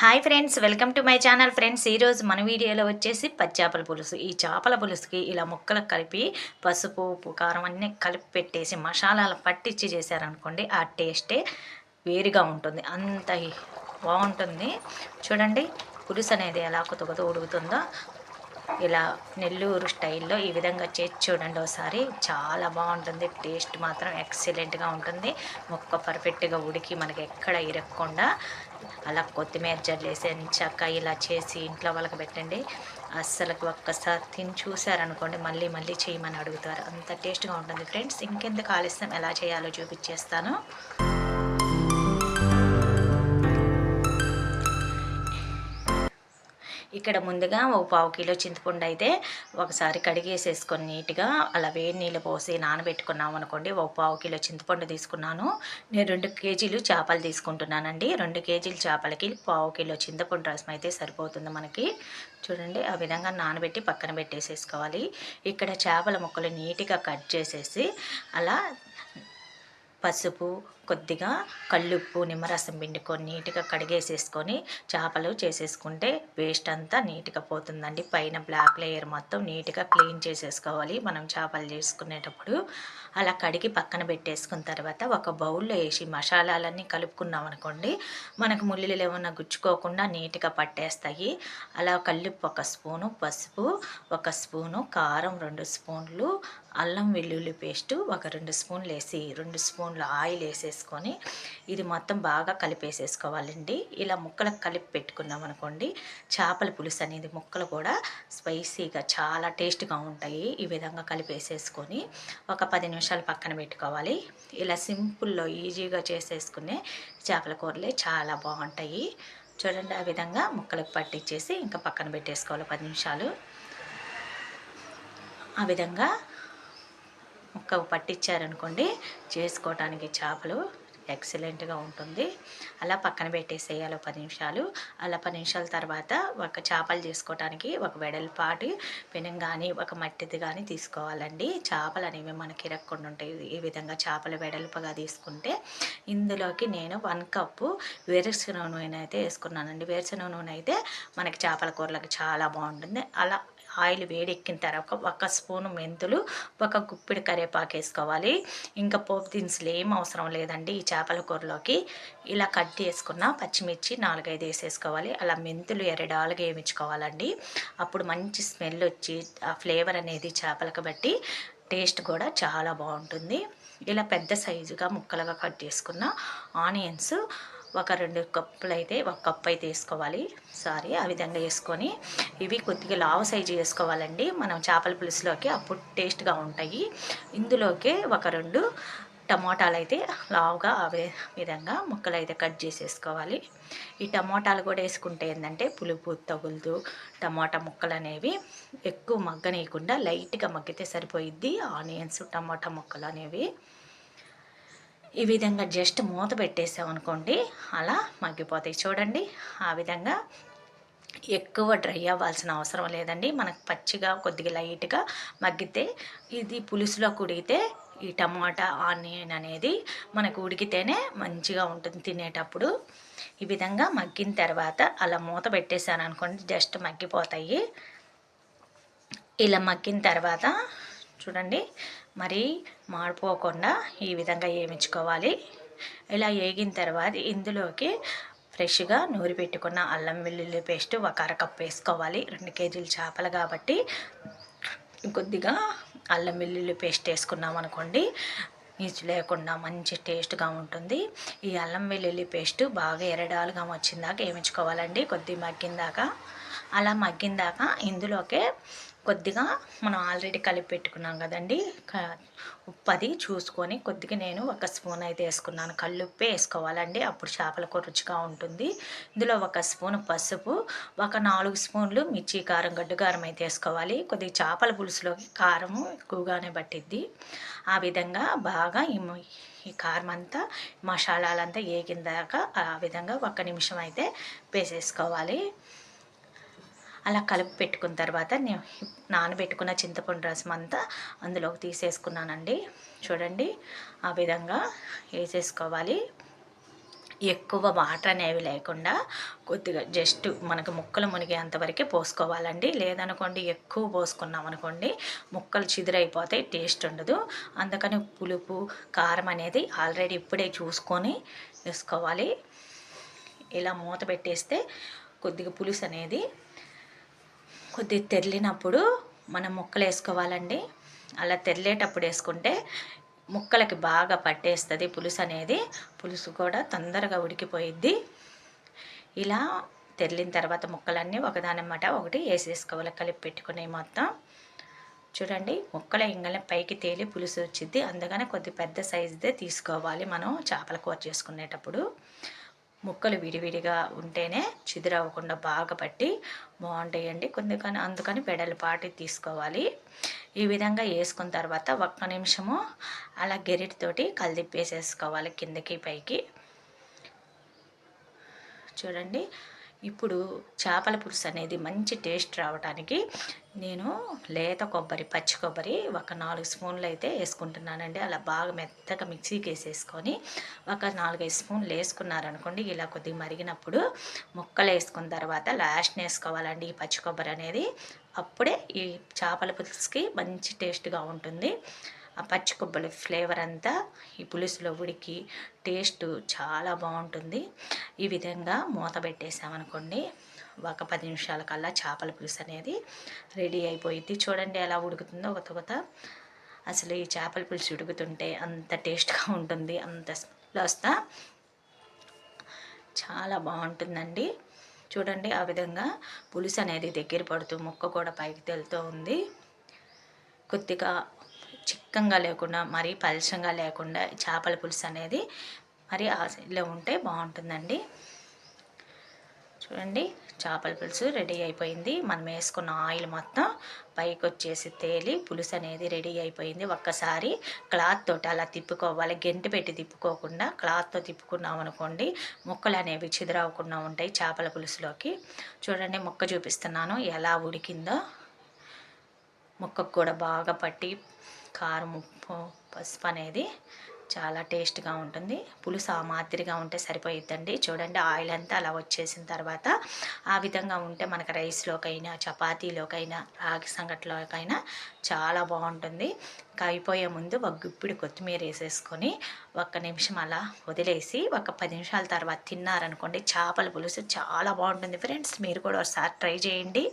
Hi friends welcome to my channel friends. ఈరోజు మన వీడియోలో వచ్చేసి పచ్చేపల పులుసు. ఈ చేపల పులుసుకి ఇలా ముక్కలు కలిపి పసుపు ఉప్పు కారం అన్నీ కలిపి పెట్టేసి మసాలాలు పట్టించి చేశారనుకోండి ఆ టేస్టే వేరుగా ఉంటుంది. అంత బాగుంటుంది. చూడండి పులుసు అనేది ఎలా కొత్త కొత్త ఉడుకుతుందో. ఇలా నెల్లూరు స్టైల్లో ఈ విధంగా చేసి చూడండి ఒకసారి. చాలా బాగుంటుంది. టేస్ట్ మాత్రం ఎక్సలెంట్గా ఉంటుంది. ముక్క పర్ఫెక్ట్గా ఉడికి మనకి ఎక్కడ ఇరగకుండా అలా కొత్తిమీర జల్లేసి చక్క ఇలా చేసి ఇంట్లో వాళ్ళకి పెట్టండి. అస్సలకు ఒక్కసారి తిని చూశారనుకోండి మళ్ళీ మళ్ళీ చేయమని అడుగుతారు. అంత టేస్ట్గా ఉంటుంది ఫ్రెండ్స్. ఇంకెందుకు ఆలస్యం? ఎలా చేయాలో చూపించేస్తాను. ఇక్కడ ముందుగా ఒక పావు కిలో చింతపండు అయితే ఒకసారి కడిగేసేసుకొని నీట్గా అలా వేడి నీళ్ళు పోసి నానబెట్టుకున్నాం అనుకోండి ఒక పావు కిలో చింతపండు తీసుకున్నాను. నేను రెండు కేజీలు చేపలు తీసుకుంటున్నానండి. రెండు కేజీలు చేపలకి పావు కిలో చింతపండు రసం అయితే సరిపోతుంది మనకి. చూడండి ఆ విధంగా నానబెట్టి పక్కన పెట్టేసేసుకోవాలి. ఇక్కడ చేపల ముక్కలు నీట్గా కట్ చేసేసి అలా పసుపు కొద్దిగా కల్లుప్పు నిమ్మరసం పిండుకొని నీట్గా కడిగేసేసుకొని చేపలు చేసేసుకుంటే వేస్ట్ అంతా నీట్గా పోతుందండి. పైన బ్లాక్ లేయర్ మొత్తం నీట్గా క్లీన్ చేసేసుకోవాలి మనం చేపలు చేసుకునేటప్పుడు. అలా కడిగి పక్కన పెట్టేసుకున్న తర్వాత ఒక బౌల్లో వేసి మసాలాలన్నీ కలుపుకున్నాం అనుకోండి మనకు ముళ్ళు ఏమన్నా గుచ్చుకోకుండా నీట్గా పట్టేస్తాయి. అలా కల్లుప్పు ఒక స్పూను పసుపు ఒక స్పూను కారం రెండు స్పూన్లు అల్లం వెల్లుల్లి పేస్టు ఒక రెండు స్పూన్లు వేసి రెండు స్పూన్లు ఆయిల్ వేసేసి వేసేసుకొని ఇది మొత్తం బాగా కలిపేసేసుకోవాలండి. ఇలా ముక్కలకు కలిపి పెట్టుకున్నాం అనుకోండి చేపల పులుసు అనేది ముక్కలు కూడా స్పైసీగా చాలా టేస్ట్గా ఉంటాయి. ఈ విధంగా కలిపేసేసుకొని ఒక పది నిమిషాలు పక్కన పెట్టుకోవాలి. ఇలా సింపుల్లో ఈజీగా చేసేసుకునే చేపల కూరలే చాలా బాగుంటాయి. చూడండి ఆ విధంగా ముక్కలకు పట్టించేసి ఇంకా పక్కన పెట్టేసుకోవాలి పది నిమిషాలు. ఆ విధంగా ముక్క పట్టించారనుకోండి చేసుకోవటానికి చేపలు ఎక్సలెంట్గా ఉంటుంది. అలా పక్కన పెట్టేసేయాలి పది నిమిషాలు. అలా పది నిమిషాల తర్వాత ఒక చేపలు చేసుకోవటానికి ఒక వెడల్పాటి పెనం కానీ ఒక మట్టిది కానీ తీసుకోవాలండి. చేపలు అనేవి మనకి ఇరక్కుండా ఉంటాయి. ఈ విధంగా చేపలు వెడల్పుగా తీసుకుంటే ఇందులోకి నేను వన్ కప్పు వేరుశనగ నూనె అయితే వేసుకున్నానండి. వేరుశనగ నూనె అయితే మనకి చేపల కూరలకు చాలా బాగుంటుంది. అలా ఆయిల్ వేడెక్కిన తర్వాత ఒక స్పూను మెంతులు ఒక గుప్పిడి కరివేపాకు వేసుకోవాలి. ఇంకా పోపు దినుసులు ఏం అవసరం లేదండి ఈ చేపల కూరలోకి. ఇలా కట్ చేసుకున్న పచ్చిమిర్చి నాలుగైదు వేసేసుకోవాలి. అలా మెంతులు ఎరడాలుగా వేయించుకోవాలండి. అప్పుడు మంచి స్మెల్ వచ్చి ఆ ఫ్లేవర్ అనేది చేపలకు బట్టి టేస్ట్ కూడా చాలా బాగుంటుంది. ఇలా పెద్ద సైజుగా ముక్కలుగా కట్ చేసుకున్న ఆనియన్స్ ఒక రెండు కప్పులు అయితే ఒక కప్పు అయితే వేసుకోవాలి సారీ ఆ విధంగా వేసుకొని ఇవి కొద్దిగా లావు సైజు వేసుకోవాలండి. మనం చేపల పులుసులోకి అప్పుడు టేస్ట్గా ఉంటాయి. ఇందులోకి ఒక రెండు టమోటాలు అయితే లావుగా అవే విధంగా ముక్కలు అయితే కట్ చేసేసుకోవాలి. ఈ టమోటాలు కూడా వేసుకుంటే ఏంటంటే పులుపు తగులుతూ టమాటా ముక్కలు అనేవి ఎక్కువ మగ్గనీయకుండా లైట్గా మగ్గితే సరిపోయిద్ది. ఆనియన్స్ టమాటా ముక్కలు అనేవి ఈ విధంగా జస్ట్ మూత పెట్టేసామనుకోండి అలా మగ్గిపోతాయి. చూడండి ఆ విధంగా ఎక్కువ డ్రై అవ్వాల్సిన అవసరం లేదండి. మనకు పచ్చిగా కొద్దిగా లైట్గా మగ్గితే ఇది పులుసులో కుడిగితే ఈ టమాటా ఆనియన్ అనేది మనకు ఉడికితేనే మంచిగా ఉంటుంది తినేటప్పుడు. ఈ విధంగా మగ్గిన తర్వాత అలా మూత పెట్టేశాను అనుకోండి జస్ట్ మగ్గిపోతాయి. ఇలా మగ్గిన తర్వాత చూడండి మరి మాడిపోకుండా ఈ విధంగా వేయించుకోవాలి ఇలా వేగిన తర్వాత ఇందులోకి ఫ్రెష్గా నూరి పెట్టుకున్న అల్లం వెల్లుల్లి పేస్ట్ ఒక అరకప్పు వేసుకోవాలి. రెండు కేజీలు చేపలు కాబట్టి కొద్దిగా అల్లం వెల్లుల్లి పేస్ట్ వేసుకున్నాం అనుకోండి నీచు లేకుండా మంచి టేస్ట్గా ఉంటుంది. ఈ అల్లం వెల్లుల్లి పేస్ట్ బాగా ఎరడాలుగా వచ్చిందాక వేయించుకోవాలండి కొద్దిగా మగ్గిందాక అలా మగ్గిందాక ఇందులోకే కొద్దిగా మనం ఆల్రెడీ కలిపి పెట్టుకున్నాం కదండి. ఉప్పు అది చూసుకొని కొద్దిగా నేను ఒక స్పూన్ అయితే వేసుకున్నాను. కల్లుప్పే వేసుకోవాలండి. అప్పుడు చేపల కూర రుచిగా ఉంటుంది. ఇందులో ఒక స్పూన్ పసుపు ఒక నాలుగు స్పూన్లు మిర్చి కారం గడ్డు కారం అయితే వేసుకోవాలి. కొద్దిగా చేపల పులుసులోకి కారం ఎక్కువగానే పట్టిద్ది. ఆ విధంగా బాగా ఈ కారం అంతా మసాలాలంతా ఏగిందాక ఆ విధంగా ఒక్క నిమిషం అయితే వేసేసుకోవాలి. అలా కలిపి పెట్టుకున్న తర్వాత నేను నానబెట్టుకున్న చింతపండు రసం అంతా అందులోకి తీసేసుకున్నానండి. చూడండి ఆ విధంగా వేసేసుకోవాలి. ఎక్కువ వాటర్ అనేవి లేకుండా కొద్దిగా జస్ట్ మనకు ముక్కలు మునిగేంతవరకే పోసుకోవాలండి. లేదనుకోండి ఎక్కువ పోసుకున్నాం అనుకోండి ముక్కలు చిదురైపోతాయి టేస్ట్ ఉండదు. అందుకని పులుపు కారం అనేది ఆల్రెడీ ఇప్పుడే చూసుకొని వేసుకోవాలి. ఇలా మూత పెట్టేస్తే కొద్దిగా పులుసు అనేది కొద్దిగా తెరిలినప్పుడు మనం ముక్కలు వేసుకోవాలండి. అలా తెరిలేటప్పుడు వేసుకుంటే ముక్కలకి బాగా పట్టేస్తుంది పులుసు అనేది. పులుసు కూడా తొందరగా ఉడికిపోయిద్ది. ఇలా తెరిలిన తర్వాత ముక్కలన్నీ ఒకదానమాట ఒకటి వేసేసుకోవాలి. కలిపి పెట్టుకునే మొత్తం. చూడండి ముక్కల ఇంగల పైకి తేలి పులుసు వచ్చింది అందుకనే కొద్ది పెద్ద సైజుదే తీసుకోవాలి మనం చేపల కూర చేసుకునేటప్పుడు. ముక్కలు విడివిడిగా ఉంటేనే చిదిరవ్వకుండా బాగా పట్టి బాగుంటాయండి. కొందుకని అందుకని పాటి తీసుకోవాలి. ఈ విధంగా వేసుకున్న తర్వాత ఒక్క నిమిషము అలా గెరిటితోటి కలిదిప్పేసేసుకోవాలి కిందకి పైకి. చూడండి. ఇప్పుడు చేపల పులుసు అనేది మంచి టేస్ట్ రావడానికి నేను లేత కొబ్బరి పచ్చి కొబ్బరి ఒక నాలుగు స్పూన్లు అయితే వేసుకుంటున్నానండి. అలా బాగా మెత్తగా మిక్సీకి వేసేసుకొని ఒక నాలుగైదు స్పూన్లు వేసుకున్నారనుకోండి ఇలా కొద్దిగా మరిగినప్పుడు ముక్కలు వేసుకున్న తర్వాత లాస్ట్ వేసుకోవాలండి ఈ పచ్చి కొబ్బరి అనేది. అప్పుడే ఈ చేపల పులుసుకి మంచి టేస్ట్గా ఉంటుంది. ఆ పచ్చి కొబ్బరి ఫ్లేవర్ అంతా ఈ పులుసులో ఉడికి టేస్ట్ చాలా బాగుంటుంది. ఈ విధంగా మూత పెట్టేసామనుకోండి ఒక పది నిమిషాల కల్లా చేపల పులుసు అనేది రెడీ అయిపోయింది చూడండి ఎలా ఉడుకుతుందో ఒక కొత్త. అసలు ఈ చేపల పులుసు ఉడుకుతుంటే అంత టేస్ట్గా ఉంటుంది అంత స్మెల్ వస్తా. చాలా బాగుంటుందండి. చూడండి ఆ విధంగా పులుసు అనేది దగ్గర పడుతూ ముక్క కూడా పైకి తెలుతూ ఉంది. కొద్దిగా చిక్కంగా లేకుండా మరీ పలచంగా లేకుండా చేపల పులుసు అనేది మరి ఇలా ఉంటే బాగుంటుందండి. చూడండి చేపల పులుసు రెడీ అయిపోయింది. మనం వేసుకున్న ఆయిల్ మొత్తం పైకి వచ్చేసి తేలి పులుసు అనేది రెడీ అయిపోయింది. ఒక్కసారి క్లాత్ తోటి అలా తిప్పుకోవాలి. గెంటి పెట్టి తిప్పుకోకుండా క్లాత్తో తిప్పుకున్నాం అనుకోండి ముక్కలు అనేవి చిదిరవకుండా ఉంటాయి చేపల పులుసులోకి. చూడండి ముక్క చూపిస్తున్నాను ఎలా ఉడికిందో. ముక్కకు కూడా బాగా పట్టి కారం ఉప్పు పసుపు అనేది చాలా టేస్ట్గా ఉంటుంది. పులుసు ఆ మాదిరిగా ఉంటే సరిపోయిద్దండి. చూడండి ఆయిల్ అంతా అలా వచ్చేసిన తర్వాత ఆ విధంగా ఉంటే మనకు రైస్లోకైనా చపాతీలోకైనా రాగి సంగట్లోకైనా చాలా బాగుంటుంది. కాగిపోయే ముందు ఒక గుప్పిడి కొత్తిమీర వేసేసుకొని ఒక్క నిమిషం అలా వదిలేసి ఒక పది నిమిషాల తర్వాత తిన్నారనుకోండి చేపల పులుసు చాలా బాగుంటుంది. ఫ్రెండ్స్ మీరు కూడా ఒకసారి ట్రై చేయండి.